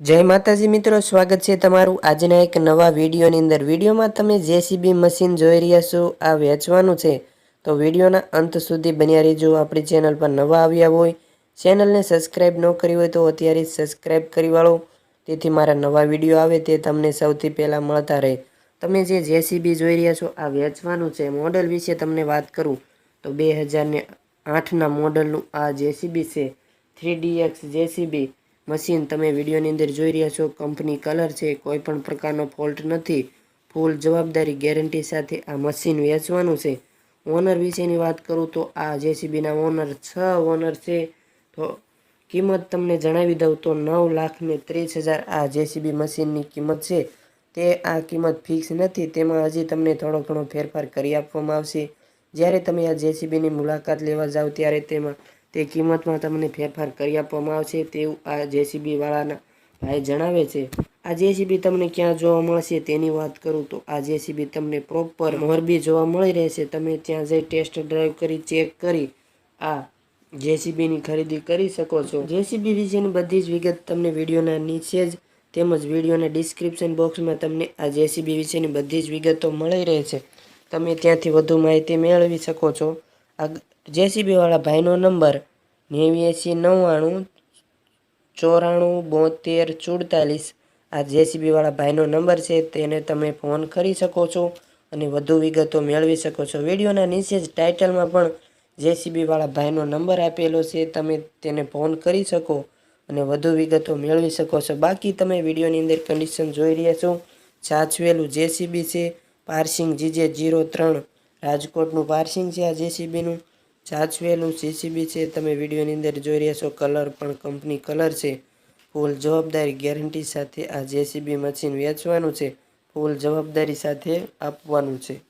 જય માતાજી મિત્રો, સ્વાગત છે તમારું આજના એક નવા વિડીયોની અંદર. વિડીયોમાં તમે જેસીબી મશીન જોઈ રહ્યા છો, આ વેચવાનું છે. તો વિડીયોના અંત સુધી બન્યા રહેજો. આપણી ચેનલ પર નવા આવ્યા હોય, ચેનલને સબસ્ક્રાઈબ ન કરી હોય તો અત્યારે સબસ્ક્રાઈબ કરી વાળો. તેથી મારા નવા વીડિયો આવે તે તમને સૌથી પહેલાં મળતા રહે. તમે જે જેસીબી જોઈ રહ્યા છો, આ વેચવાનું છે. મોડલ વિશે તમને વાત કરું તો બે હજારને આઠના મોડલનું આ જેસીબી છે. Three dx JCB. મશીન તમે વિડીયોની અંદર જોઈ રહ્યા છો, કંપની કલર છે, કોઈ પણ પ્રકારનો ફોલ્ટ નથી. ફૂલ જવાબદારી ગેરંટી સાથે આ મશીન વેચવાનું છે. ઓનર વિશેની વાત કરું તો આ જેસીબીના ઓનર છ ઓનર છે. તો કિંમત તમને જણાવી દઉં તો નવ લાખ ને ત્રીસ હજાર આ જેસીબી મશીનની કિંમત છે. તે આ કિંમત ફિક્સ નથી, તેમાં હજી તમને થોડો ઘણો ફેરફાર કરી આપવામાં આવશે. જ્યારે તમે આ જેસીબીની મુલાકાત લેવા જાઓ, ત્યારે તેમાં તે કિંમતમાં તમને ફેરફાર કરી આપવામાં આવશે તેવું આ જેસીબી વાળાના ભાઈ જણાવે છે. આ જેસીબી તમને ક્યાં જોવા મળશે તેની વાત કરું તો આ જેસીબી તમને પ્રોપર મોરબી જોવા મળી રહેશે. તમે ત્યાં જઈ ટેસ્ટ ડ્રાઈવ કરી ચેક કરી, આ જેસીબીની ખરીદી કરી શકો છો. જેસીબી વિશેની બધી જ વિગત તમને વિડીયોના નીચે જ તેમજ વિડીયોના ડિસ્ક્રિપ્શન બોક્સમાં તમને આ જેસીબી વિશેની બધી જ વિગતો મળી રહે છે તમે ત્યાંથી વધુ માહિતી મેળવી શકો છો. આ જેસીબી ભાઈનો નંબર નેવ્યાસી નવ્વાણું ચોરાણું બોતેર ચુડતાલીસ. આ જેસીબીવાળા ભાઈનો નંબર છે, તેને તમે ફોન કરી શકો છો અને વધુ વિગતો મેળવી શકો છો. વિડીયોના નીચે જ ટાઇટલમાં પણ જેસીબીવાળા ભાઈનો નંબર આપેલો છે, તમે તેને ફોન કરી શકો અને વધુ વિગતો મેળવી શકો છો. બાકી તમે વિડીયોની અંદર કન્ડિશન જોઈ રહ્યા છો. સાચવેલું જેસીબી છે, પાર્સિંગ જીજે જીરો ત્રણ. રાજકોટનું પાર્સિંગ છે આ જેસીબીનું. સાચવેલું જેસીબી છે. તમે વિડીયોની અંદર જોઈ રહ્યા છો, કલર પણ કંપની કલર છે. ફૂલ જવાબદારી ગેરંટી સાથે આ જેસીબી મશીન વેચવાનું છે. ફૂલ જવાબદારી સાથે આપવાનું છે.